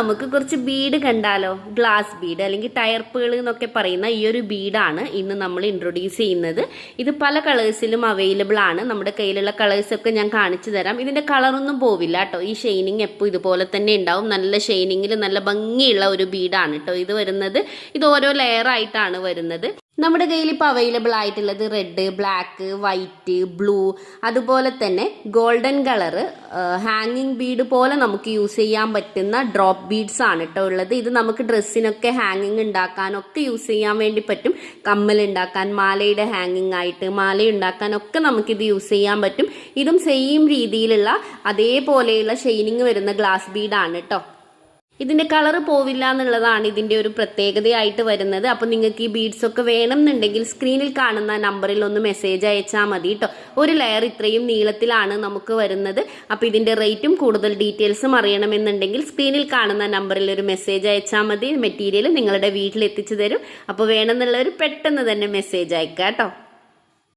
നമുക്ക് കുറച്ച് ബീഡ് കണ്ടാലോ? ഗ്ലാസ് ബീഡ് അല്ലെങ്കിൽ ടയർപ്പുകൾ എന്നൊക്കെ പറയുന്ന ഈ ഒരു ബീഡാണ് ഇന്ന് നമ്മൾ ഇൻട്രൊഡ്യൂസ് ചെയ്യുന്നത്. ഇത് പല കളേഴ്സിലും അവൈലബിൾ ആണ്. നമ്മുടെ കയ്യിലുള്ള കളേഴ്സ് ഒക്കെ ഞാൻ കാണിച്ചു തരാം. ഇതിന്റെ കളറൊന്നും പോവില്ല കേട്ടോ. ഈ ഷെയ്നിങ് എപ്പോൾ ഇതുപോലെ തന്നെ ഉണ്ടാവും. നല്ല ഷെയ്നിങ്ങിൽ നല്ല ഭംഗിയുള്ള ഒരു ബീഡാണ് കേട്ടോ ഇത് വരുന്നത്. ഇത് ഓരോ ലെയർ ആയിട്ടാണ് വരുന്നത്. നമ്മുടെ കയ്യിൽ ഇപ്പോൾ അവൈലബിൾ ആയിട്ടുള്ളത് റെഡ് ബ്ലാക്ക് വൈറ്റ് ബ്ലൂ അതുപോലെ തന്നെ ഗോൾഡൻ കളറ് ഹാങ്ങിങ് ബീഡ് പോലെ നമുക്ക് യൂസ് ചെയ്യാൻ പറ്റുന്ന ഡ്രോപ്പ് ബീഡ്സ് ആണ് കേട്ടോ ഉള്ളത്. ഇത് നമുക്ക് ഡ്രസ്സിനൊക്കെ ഹാങ്ങിങ് ഉണ്ടാക്കാനൊക്കെ യൂസ് ചെയ്യാൻ വേണ്ടി പറ്റും. കമ്മൽ ഉണ്ടാക്കാൻ മാലയുടെ ഹാങ്ങിങ് ആയിട്ട് മാല ഉണ്ടാക്കാനൊക്കെ നമുക്കിത് യൂസ് ചെയ്യാൻ പറ്റും. ഇതും സെയിം രീതിയിലുള്ള അതേപോലെയുള്ള ഷെയ്നിങ് വരുന്ന ഗ്ലാസ് ബീഡാണ് കേട്ടോ ഇതിന്റെ കളർ പോവില്ല എന്നുള്ളതാണ് ഇതിന്റെ ഒരു പ്രത്യേകതയായിട്ട് വരുന്നത്. അപ്പൊ നിങ്ങൾക്ക് ഈ ബീഡ്സ് ഒക്കെ വേണം എന്നുണ്ടെങ്കിൽ സ്ക്രീനിൽ കാണുന്ന നമ്പറിൽ ഒന്ന് മെസ്സേജ് അയച്ചാൽ മതി കേട്ടോ ഒരു ലെയർ ഇത്രയും നീളത്തിലാണ് നമുക്ക് വരുന്നത്. അപ്പൊ ഇതിന്റെ റേറ്റും കൂടുതൽ ഡീറ്റെയിൽസും അറിയണമെന്നുണ്ടെങ്കിൽ സ്ക്രീനിൽ കാണുന്ന നമ്പറിൽ ഒരു മെസ്സേജ് അയച്ചാൽ മതി. മെറ്റീരിയൽ നിങ്ങളുടെ വീട്ടിൽ എത്തിച്ചു തരും. അപ്പോൾ വേണമെന്നുള്ളവർ പെട്ടെന്ന് തന്നെ മെസ്സേജ് അയക്കാം കേട്ടോ